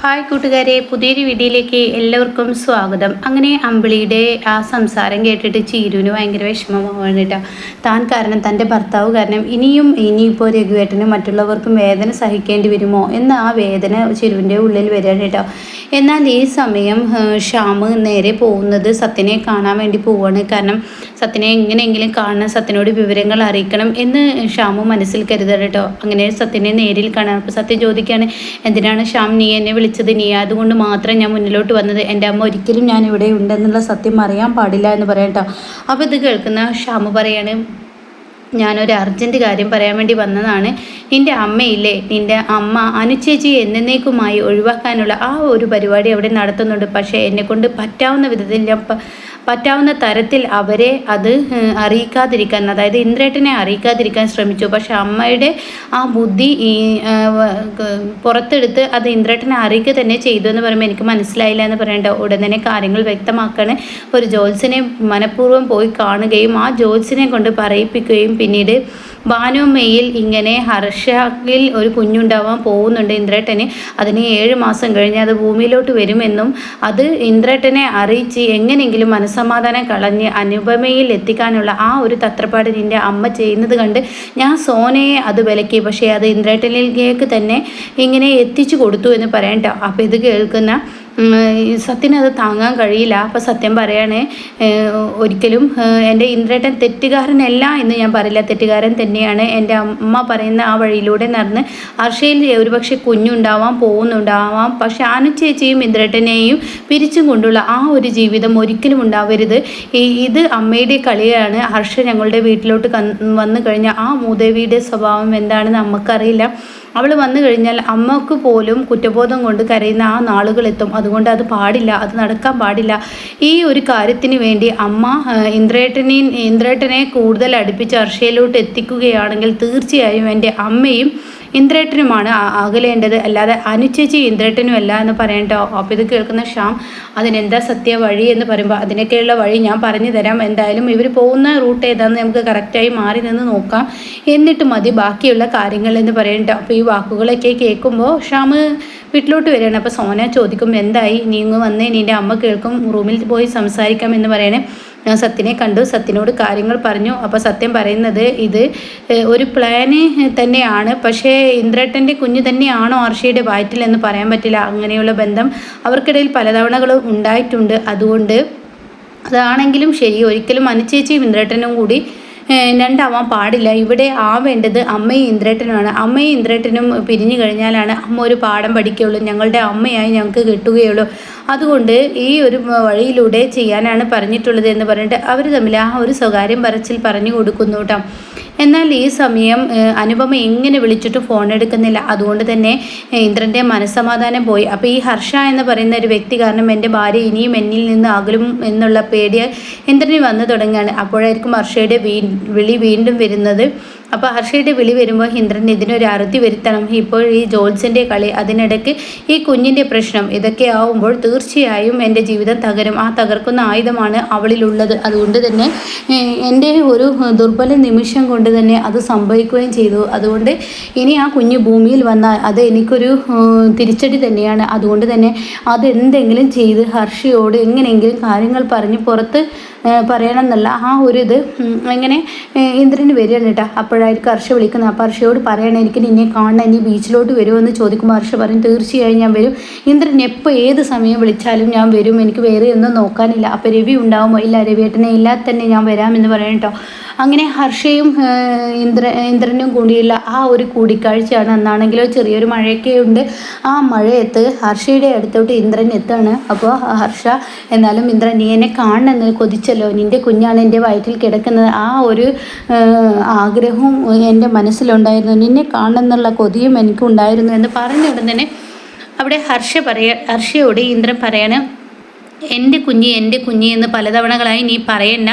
Hi കൂട്ടുകാരെ പുതിയൊരു വീഡിയോയിലേക്ക് എല്ലാവർക്കും സ്വാഗതം. അങ്ങനെ അമ്പിളിയുടെ ആ സംസാരം കേട്ടിട്ട് ചീരുവിന് ഭയങ്കര വിഷമമാവാണ് കേട്ടോ. താൻ കാരണം തന്റെ ഭർത്താവ് കാരണം ഇനിയും ഇനിയിപ്പോൾ രഘുവേട്ടനും മറ്റുള്ളവർക്കും വേദന സഹിക്കേണ്ടി വരുമോ? എന്ന ആ വേദന ചിരുവിന്റെ ഉള്ളിൽ വരികയാണ് കേട്ടോ. എന്നാൽ ഈ സമയം ഷ്യാമ് നേരെ പോകുന്നത് സത്യനെ കാണാൻ വേണ്ടി പോവാണ്. കാരണം സത്യനെ എങ്ങനെയെങ്കിലും കാണണം സത്യനോട് വിവരങ്ങൾ അറിയിക്കണം എന്ന് ശ്യാമു മനസ്സിൽ കരുതണം കേട്ടോ. അങ്ങനെ സത്യനെ നേരിൽ കാണാൻ അപ്പോൾ സത്യം ചോദിക്കുകയാണ് എന്തിനാണ് ശ്യാം നീ എന്നെ വിളിച്ചത്? നീ അതുകൊണ്ട് മാത്രം ഞാൻ മുന്നിലോട്ട് വന്നത്. എന്റെ അമ്മ ഒരിക്കലും ഞാൻ ഇവിടെ ഉണ്ടെന്നുള്ള സത്യം അറിയാൻ പാടില്ല എന്ന് പറയാം കേട്ടോ. അപ്പോൾ ഇത് കേൾക്കുന്ന ശ്യാമു പറയാണ് ഞാനൊരു അർജന്റ് കാര്യം പറയാൻ വേണ്ടി വന്നതാണ്. നിന്റെ അമ്മയില്ലേ? നിന്റെ അമ്മ അനുചേച്ചി എന്നേക്കുമായി ഒഴിവാക്കാനുള്ള ആ ഒരു പരിപാടി അവിടെ നടത്തുന്നുണ്ട്. പക്ഷേ എന്നെക്കൊണ്ട് പറ്റാവുന്ന വിധത്തിൽ ഞാൻ പറ്റാവുന്ന തരത്തിൽ അവരെ അത് അറിയിക്കാതിരിക്കാൻ അതായത് ഇന്ദ്രേട്ടനെ അറിയിക്കാതിരിക്കാൻ ശ്രമിച്ചു. പക്ഷെ അമ്മയുടെ ആ ബുദ്ധി ഈ പുറത്തെടുത്ത് അത് ഇന്ദ്രേട്ടനെ അറിയിക്കുക തന്നെ ചെയ്തു എന്ന് പറയുമ്പോൾ എനിക്ക് മനസ്സിലായില്ല എന്ന് പറയേണ്ട ഉടൻ തന്നെ കാര്യങ്ങൾ വ്യക്തമാക്കാണ്. ഒരു ജോത്സിനെ മനഃപൂർവം പോയി കാണുകയും ആ ജോത്സിനെ കൊണ്ട് പറയിപ്പിക്കുകയും പിന്നീട് ഭാനുമയിൽ ഇങ്ങനെ ഹർഷയിൽ ഒരു കുഞ്ഞുണ്ടാവാൻ പോകുന്നുണ്ട് ഇന്ദ്രേട്ടന്. അതിന് ഏഴ് മാസം കഴിഞ്ഞ് അത് ഭൂമിയിലോട്ട് വരുമെന്നും അത് ഇന്ദ്രേട്ടനെ അറിയിച്ച് എങ്ങനെയെങ്കിലും മനസ്സമാധാനം കളഞ്ഞ് അനുപമയിൽ എത്തിക്കാനുള്ള ആ ഒരു തത്രപ്പാട് നിന്റെ അമ്മ ചെയ്യുന്നത് കണ്ട് ഞാൻ സോനയെ അത് വിലക്കി. പക്ഷേ അത് ഇന്ദ്രേട്ടനിലേക്ക് തന്നെ ഇങ്ങനെ എത്തിച്ചു കൊടുത്തു എന്ന് പറയണ്ട. അപ്പോൾ ഇത് കേൾക്കുന്ന സത്യന് അത് താങ്ങാൻ കഴിയില്ല. അപ്പോൾ സത്യം പറയണേ ഒരിക്കലും എന്റെ ഇന്ദ്രേട്ടൻ തെറ്റുകാരനല്ല എന്ന് ഞാൻ പറയില്ല. തെറ്റുകാരൻ തന്നെയാണ് എന്റെ അമ്മ പറയുന്ന ആ വഴിയിലൂടെ നടന്ന് അർഷയിൽ ഒരുപക്ഷെ കുഞ്ഞുണ്ടാവാം പോകുന്നുണ്ടാവാം പക്ഷെ അനുചേച്ചിയും ഇന്ദ്രേട്ടനെയും പിരിച്ചും കൊണ്ടുള്ള ആ ഒരു ജീവിതം ഒരിക്കലും ഉണ്ടാവരുത്. ഇത് അമ്മയുടെ കളിയാണ്. ഹർഷ ഞങ്ങളുടെ വീട്ടിലോട്ട് വന്നു കഴിഞ്ഞാൽ ആ മൂദേവിയുടെ സ്വഭാവം എന്താണെന്ന് നമുക്കറിയില്ല. അവൾ വന്നു കഴിഞ്ഞാൽ അമ്മയ്ക്ക് പോലും കുറ്റബോധം കൊണ്ട് കരയുന്ന ആ നാളുകളെത്തും. അതുകൊണ്ട് അത് പാടില്ല അത് നടക്കാൻ പാടില്ല. ഈ ഒരു കാര്യത്തിന് വേണ്ടി അമ്മ ഇന്ദ്രേട്ടനെ ഇന്ദ്രേട്ടനെ കൂടുതൽ അടുപ്പിച്ച് അർഷയിലോട്ട് എത്തിക്കുകയാണെങ്കിൽ തീർച്ചയായും എന്റെ അമ്മയും ഇന്ദ്രേട്ടനുമാണ് അകലേണ്ടത്. അല്ലാതെ അനുചേച്ചി ഇന്ദ്രേട്ടനും അല്ല എന്ന് പറയേണ്ട. അപ്പോൾ ഇത് കേൾക്കുന്ന ഷ്യാം അതിനെന്താ സത്യ വഴി എന്ന് പറയുമ്പോൾ അതിനൊക്കെയുള്ള വഴി ഞാൻ പറഞ്ഞു തരാം. എന്തായാലും ഇവർ പോകുന്ന റൂട്ട് ഏതാണെന്ന് നമുക്ക് കറക്റ്റായി മാറി നിന്ന് നോക്കാം. എന്നിട്ട് മതി ബാക്കിയുള്ള കാര്യങ്ങൾ എന്ന് പറയേണ്ട. അപ്പോൾ ഈ വാക്കുകളൊക്കെ കേൾക്കുമ്പോൾ ശ്യാം വീട്ടിലോട്ട് വരികയാണ്. അപ്പോൾ സോന ചോദിക്കും എന്തായി? നീ ഇങ്ങ് വന്നേ നിന്റെ അമ്മ കേൾക്കും റൂമിൽ പോയി സംസാരിക്കാം എന്ന് പറയണേ. ഞാൻ സത്യനെ കണ്ടു സത്യനോട് കാര്യങ്ങൾ പറഞ്ഞു. അപ്പോൾ സത്യം പറയുന്നത് ഇത് ഒരു പ്ലാന് തന്നെയാണ്. പക്ഷേ ഇന്ദ്രേട്ടന്റെ കുഞ്ഞ് തന്നെയാണോ ആർഷയുടെ വയറ്റിൽ എന്ന് പറയാൻ പറ്റില്ല. അങ്ങനെയുള്ള ബന്ധം അവർക്കിടയിൽ പലതവണകളും ഉണ്ടായിട്ടുണ്ട്. അതുകൊണ്ട് അതാണെങ്കിലും ശരി ഒരിക്കലും അനുചേച്ചിയും ഇന്ദ്രേട്ടനും കൂടി രണ്ടാവാൻ പാടില്ല. ഇവിടെ ആവേണ്ടത് അമ്മയും ഇന്ദ്രേട്ടനുമാണ്. അമ്മയും ഇന്ദ്രേട്ടനും പിരിഞ്ഞു കഴിഞ്ഞാലാണ് അമ്മ ഒരു പാഠം പഠിക്കുകയുള്ളൂ. ഞങ്ങളുടെ അമ്മയായി ഞങ്ങൾക്ക് കിട്ടുകയുള്ളൂ. അതുകൊണ്ട് ഈ ഒരു വഴിയിലൂടെ ചെയ്യാനാണ് പറഞ്ഞിട്ടുള്ളത് എന്ന് പറഞ്ഞിട്ട് അവർ തമ്മിൽ ആ ഒരു സ്വകാര്യം പറച്ചിൽ പറഞ്ഞു കൊടുക്കുന്നു കേട്ടോ. എന്നാൽ ഈ സമയം അനുപമ എങ്ങനെ വിളിച്ചിട്ട് ഫോൺ എടുക്കുന്നില്ല. അതുകൊണ്ട് തന്നെ ഇന്ദ്രന്റെ മനസ്സമാധാനം പോയി. അപ്പോൾ ഈ ഹർഷ എന്ന് പറയുന്ന ഒരു വ്യക്തി കാരണം എന്റെ ഭാര്യ ഇനിയും എന്നിൽ നിന്ന് അകലും എന്നുള്ള പേടി ഇന്ദ്രന് വന്നു തുടങ്ങുകയാണ്. അപ്പോഴായിരിക്കും ഹർഷയുടെ വീ വിളി വീണ്ടും വരുന്നത് അപ്പോൾ ഹർഷയുടെ വിളി വരുമ്പോൾ ഇന്ദ്രൻ ഇതിനൊരു അറുതി വരുത്തണം. ഇപ്പോൾ ഈ ജോൽസിന്റെ കളി അതിനിടയ്ക്ക് ഈ കുഞ്ഞിന്റെ പ്രശ്നം ഇതൊക്കെ ആവുമ്പോൾ തീർച്ചയായും എന്റെ ജീവിതം തകരും. ആ തകർക്കുന്ന ആയുധമാണ് അവളിലുള്ളത്. അതുകൊണ്ട് തന്നെ എന്റെ ഒരു ദുർബല നിമിഷം കൊണ്ട് തന്നെ അത് സംഭവിക്കുകയും ചെയ്തു. അതുകൊണ്ട് ഇനി ആ കുഞ്ഞ് ഭൂമിയിൽ വന്നാൽ അത് എനിക്കൊരു തിരിച്ചടി തന്നെയാണ്. അതുകൊണ്ട് തന്നെ അതെന്തെങ്കിലും ചെയ്ത് ഹർഷയോട് എങ്ങനെയെങ്കിലും കാര്യങ്ങൾ പറഞ്ഞ് പുറത്ത് പറയണമെന്നല്ല. ആ ഒരു ഇത് എങ്ങനെ ഇന്ദ്രന് വരികയാണ് കേട്ടോ. അപ്പോഴായിരിക്കും ഹർഷ വിളിക്കുന്നത്. അപ്പോൾ ഹർഷയോട് പറയണം എനിക്ക് നിന്നെ കാണണം ഇനി ബീച്ചിലോട്ട് വരുമോ എന്ന് ചോദിക്കുമ്പോൾ ഹർഷ പറയും തീർച്ചയായും ഞാൻ വരും. ഇന്ദ്രൻ എപ്പോൾ ഏത് സമയം വിളിച്ചാലും ഞാൻ വരും. എനിക്ക് വേറെ ഒന്നും നോക്കാനില്ല. അപ്പോൾ രവി ഉണ്ടാവുമോ? ഇല്ല രവിയേട്ടനെ ഇല്ലാതെ തന്നെ ഞാൻ വരാമെന്ന് പറയണം കേട്ടോ അങ്ങനെ ഹർഷയും ഇന്ദ്ര ഇന്ദ്രനും കൂടിയുള്ള ആ ഒരു കൂടിക്കാഴ്ചയാണ് എന്നാണെങ്കിലും ചെറിയൊരു മഴയൊക്കെ ഉണ്ട്. ആ മഴയത്ത് ഹർഷയുടെ അടുത്തോട്ട് ഇന്ദ്രൻ എത്താണ്. അപ്പോൾ ഹർഷ എന്നാലും ഇന്ദ്രൻ നീ എന്നെ കാണണമെന്ന് കൊതിച്ചല്ലോ. നിന്റെ കുഞ്ഞാണ് എന്റെ വയറ്റിൽ കിടക്കുന്നത്. ആ ഒരു ആഗ്രഹവും എന്റെ മനസ്സിലുണ്ടായിരുന്നു. നിന്നെ കാണണമെന്നുള്ള കൊതിയും എനിക്കുണ്ടായിരുന്നു എന്ന് പറഞ്ഞ ഉടൻ തന്നെ അവിടെ ഹർഷ പറയ ഹർഷയോട് ഇന്ദ്രൻ പറയാണ് എന്റെ കുഞ്ഞ് എന്റെ കുഞ്ഞ് എന്ന് പലതവണകളായി നീ പറയണ്ട.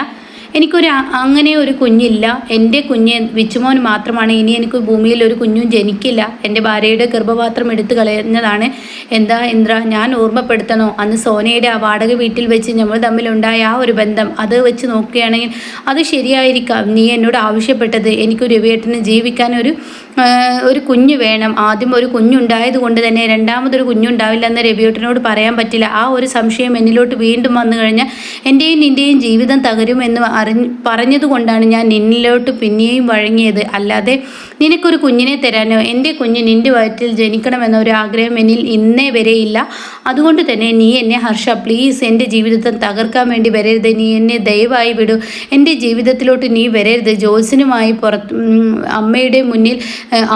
എനിക്കൊരു അങ്ങനെ ഒരു കുഞ്ഞില്ല. എന്റെ കുഞ്ഞ് വിച്ചുമോൻ മാത്രമാണ്. ഇനി എനിക്ക് ഭൂമിയിൽ ഒരു കുഞ്ഞും ജനിക്കില്ല. എന്റെ ഭാര്യയുടെ ഗർഭപാത്രം എടുത്തു കളയുന്നതാണ്. എന്താ ഇന്ദ്ര ഞാൻ ഓർമ്മപ്പെടുത്തണോ? അന്ന് സോനയുടെ ആ വാടക വീട്ടിൽ വെച്ച് നമ്മൾ തമ്മിലുണ്ടായ ആ ഒരു ബന്ധം അത് വെച്ച് നോക്കുകയാണെങ്കിൽ അത് ശരിയായിരിക്കാം. നീ എന്നോട് ആവശ്യപ്പെട്ടത് എനിക്ക് രവിയേട്ടന് ജീവിക്കാൻ ഒരു ഒരു കുഞ്ഞ് വേണം. ആദ്യം ഒരു കുഞ്ഞുണ്ടായത് കൊണ്ട് തന്നെ രണ്ടാമതൊരു കുഞ്ഞുണ്ടാവില്ല എന്ന് രവിയേട്ടനോട് പറയാൻ പറ്റില്ല. ആ ഒരു സംശയം എന്നിലോട്ട് വീണ്ടും വന്നു കഴിഞ്ഞാൽ എന്റെയും നിന്റെയും ജീവിതം തകരുമെന്ന് അറിഞ്ഞ് പറഞ്ഞതുകൊണ്ടാണ് ഞാൻ നിന്നിലോട്ട് പിന്നെയും വഴങ്ങിയത്. അല്ലാതെ നിനക്കൊരു കുഞ്ഞിനെ തരാനോ എന്റെ കുഞ്ഞ് നിന്റെ വയറ്റിൽ ജനിക്കണമെന്ന ഒരു ആഗ്രഹം എന്നിൽ ഇന്നേ വരെയില്ല അതുകൊണ്ട് തന്നെ നീ എന്നെ ഹർഷ പ്ലീസ് എന്റെ ജീവിതത്തെ തകർക്കാൻ വേണ്ടി വരരുത്. നീ എന്നെ ദയവായി വിടൂ. എന്റെ ജീവിതത്തിലോട്ട് നീ വരരുത്. ജോത്സ്യനുമായി പുറത്ത് അമ്മയുടെ മുന്നിൽ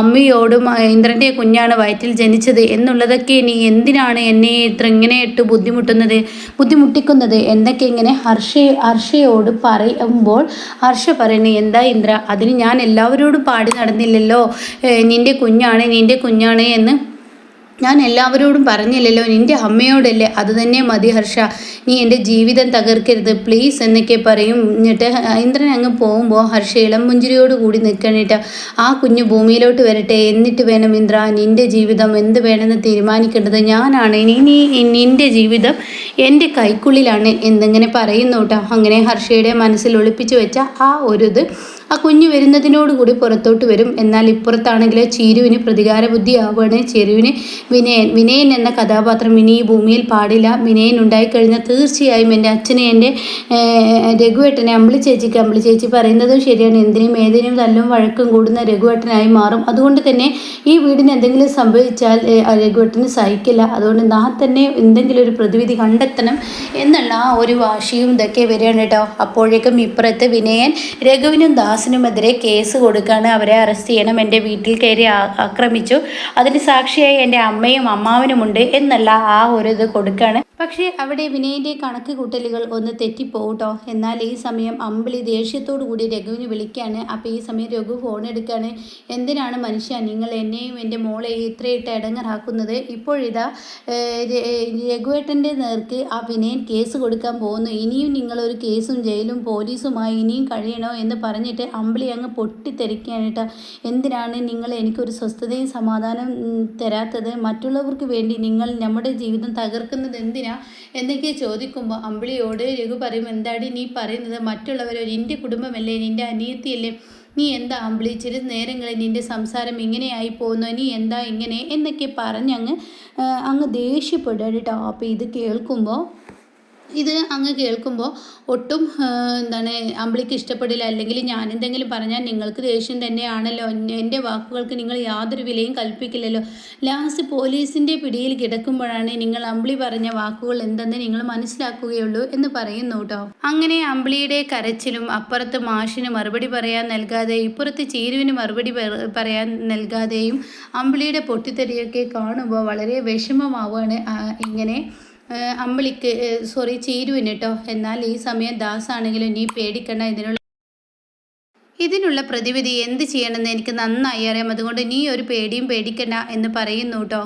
അമ്മയോടും ഇന്ദ്രന്റെ കുഞ്ഞാണ് വയറ്റിൽ ജനിച്ചത് എന്നുള്ളതൊക്കെ നീ എന്തിനാണ് എന്നെ ഇത്ര ഇങ്ങനെ ഇട്ട് ബുദ്ധിമുട്ടുന്നത് ബുദ്ധിമുട്ടിക്കുന്നത്? എന്നൊക്കെ ഇങ്ങനെ ഹർഷ ഹർഷയോട് പറയുമ്പോൾ ഹർഷ പറയുന്നത് എന്താ ഇന്ദ്ര? അതിന് ഞാൻ എല്ലാവരോടും പാടി നടന്നില്ലല്ലോ. നിന്റെ കുഞ്ഞാണ് നിന്റെ കുഞ്ഞാണ് എന്ന് ഞാൻ എല്ലാവരോടും പറഞ്ഞില്ലല്ലോ നിന്റെ അമ്മയോടല്ലേ? അത് തന്നെ മതി ഹർഷ. നീ എന്റെ ജീവിതം തകർക്കരുത്. പ്ലീസ് എന്നൊക്കെ പറയും. എന്നിട്ട് ഇന്ദ്രൻ അങ്ങ് പോകുമ്പോൾ ഹർഷ ഇളം പുഞ്ചിരിയോട് കൂടി നിൽക്കണിട്ട് ആ കുഞ്ഞു ഭൂമിയിലോട്ട് വരട്ടെ. എന്നിട്ട് വേണം ഇന്ദ്ര നിന്റെ ജീവിതം എന്ത് വേണമെന്ന് തീരുമാനിക്കേണ്ടത്? ഞാനാണ്. ഇനി നീ നിന്റെ ജീവിതം എന്റെ കൈക്കുള്ളിലാണ്. എന്നിങ്ങനെ പറയുന്നു കേട്ടോ. അങ്ങനെ ഹർഷയുടെ മനസ്സിൽ ഒളിപ്പിച്ചു വെച്ച ആ ഒരു ഇത് ആ കുഞ്ഞ് വരുന്നതിനോടുകൂടി പുറത്തോട്ട് വരും. എന്നാൽ ഇപ്പുറത്താണെങ്കിൽ ചീരുവിന് പ്രതികാര ബുദ്ധി ആവുകയാണ് ചെരുവിന് വിനയൻ. വിനയൻ എന്ന കഥാപാത്രം ഇനി ഈ ഭൂമിയിൽ പാടില്ല. വിനയൻ ഉണ്ടായിക്കഴിഞ്ഞാൽ തീർച്ചയായും എന്റെ അച്ഛനെ എന്റെ രഘുവേട്ടനെ അമ്പിളി ചേച്ചിക്ക് അമ്പിളി ചേച്ചി പറയുന്നതും ശരിയാണ്. എന്തിനും ഏതിനും തല്ലും വഴക്കും കൂടുന്ന രഘുവേട്ടനായി മാറും. അതുകൊണ്ട് തന്നെ ഈ വീടിന് എന്തെങ്കിലും സംഭവിച്ചാൽ രഘുവേട്ടന് സഹിക്കില്ല. അതുകൊണ്ട് നാ തന്നെ എന്തെങ്കിലും ഒരു പ്രതിവിധി കണ്ടെത്തണം എന്നുള്ള ആ ഒരു വാശിയും ഇതൊക്കെ വരികയാണ് കേട്ടോ. അപ്പോഴേക്കും ഇപ്പുറത്ത് വിനയൻ രഘുവിനും ദാസിനുമെതിരെ കേസ് കൊടുക്കുകയാണ് അവരെ അറസ്റ്റ് ചെയ്യണം. എന്റെ വീട്ടിൽ കയറി ആക്രമിച്ചു. അതിന് സാക്ഷിയായി എന്റെ അമ്മയും അമ്മാവനുമുണ്ട് എന്നല്ല ആ ഒരു ഇത് കൊടുക്കുകയാണ് പക്ഷേ അവിടെ വിനയന്റെ കണക്ക് കൂട്ടലുകൾ ഒന്ന് തെറ്റിപ്പോട്ടോ എന്നാൽ ഈ സമയം അമ്പിളി ദേഷ്യത്തോടു കൂടി രഘുവിന് വിളിക്കുകയാണ് അപ്പോൾ ഈ സമയം രഘു ഫോൺ എടുക്കുകയാണ് എന്തിനാണ് മനുഷ്യ നിങ്ങൾ എന്നെയും എന്റെ മോളെ ഇത്രയിട്ട് ഇടങ്ങറാക്കുന്നത്? ഇപ്പോഴിതാ രഘുവേട്ടന്റെ നേർക്ക് ആ വിനയൻ കേസ് കൊടുക്കാൻ പോകുന്നു. ഇനിയും നിങ്ങളൊരു കേസും ജയിലും പോലീസുമായി ഇനിയും കഴിയണോ എന്ന് പറഞ്ഞിട്ട് അമ്പിളി അങ്ങ് പൊട്ടിത്തെറിക്കുകയാണ് കേട്ടോ എന്തിനാണ് നിങ്ങൾ എനിക്കൊരു സ്വസ്ഥതയും സമാധാനം തരാത്തത്? മറ്റുള്ളവർക്ക് വേണ്ടി നിങ്ങൾ നമ്മുടെ ജീവിതം തകർക്കുന്നത് എന്തിനാ? എന്നൊക്കെ ചോദിക്കുമ്പോൾ അമ്പിളിയോട് രഘു പറയും എന്താടി നീ പറയുന്നത്? മറ്റുള്ളവരോ നിന്റെ കുടുംബമല്ലേ? നിന്റെ അനിയത്തിയല്ലേ? നീ എന്താ അമ്പിളി? ചില നേരങ്ങളിൽ നിന്റെ സംസാരം ഇങ്ങനെയായി പോകുന്നു. നീ എന്താ ഇങ്ങനെ? എന്നൊക്കെ പറഞ്ഞങ്ങ് അങ്ങ് ദേഷ്യപ്പെടുക കേട്ടോ. അപ്പോൾ ഇത് കേൾക്കുമ്പോൾ ഇത് അങ്ങ് കേൾക്കുമ്പോൾ ഒട്ടും എന്താണ് അമ്പിളിക്ക് ഇഷ്ടപ്പെടില്ല. അല്ലെങ്കിൽ ഞാൻ എന്തെങ്കിലും പറഞ്ഞാൽ നിങ്ങൾക്ക് ദേഷ്യം തന്നെയാണല്ലോ. എന്റെ വാക്കുകൾക്ക് നിങ്ങൾ യാതൊരു വിലയും കൽപ്പിക്കില്ലല്ലോ. ലാസ്റ്റ് പോലീസിന്റെ പിടിയിൽ കിടക്കുമ്പോഴാണ് നിങ്ങൾ അമ്പിളി പറഞ്ഞ വാക്കുകൾ എന്തെന്ന് നിങ്ങൾ മനസ്സിലാക്കുകയുള്ളൂ എന്ന് പറയുന്നു കേട്ടോ. അങ്ങനെ അമ്പിളിയുടെ കരച്ചിലും അപ്പുറത്ത് മാഷിന് മറുപടി പറയാൻ നൽകാതെ ഇപ്പുറത്ത് ചീരുവിന് മറുപടി പറയാൻ നൽകാതെയും അമ്പിളിയുടെ പൊട്ടിത്തെറിയൊക്കെ കാണുമ്പോൾ വളരെ വിഷമമാവുകയാണ് ഇങ്ങനെ അമ്പിളിക്ക് സോറി ചേരുവിന് കേട്ടോ എന്നാൽ ഈ സമയം ദാസാണെങ്കിലും നീ പേടിക്കണ്ട ഇതിനുള്ള ഇതിനുള്ള പ്രതിവിധി എന്ത് ചെയ്യണമെന്ന് എനിക്ക് നന്നായി അറിയാം. അതുകൊണ്ട് നീ ഒരു പേടിയും പേടിക്കണ്ട എന്ന് പറയുന്നു കേട്ടോ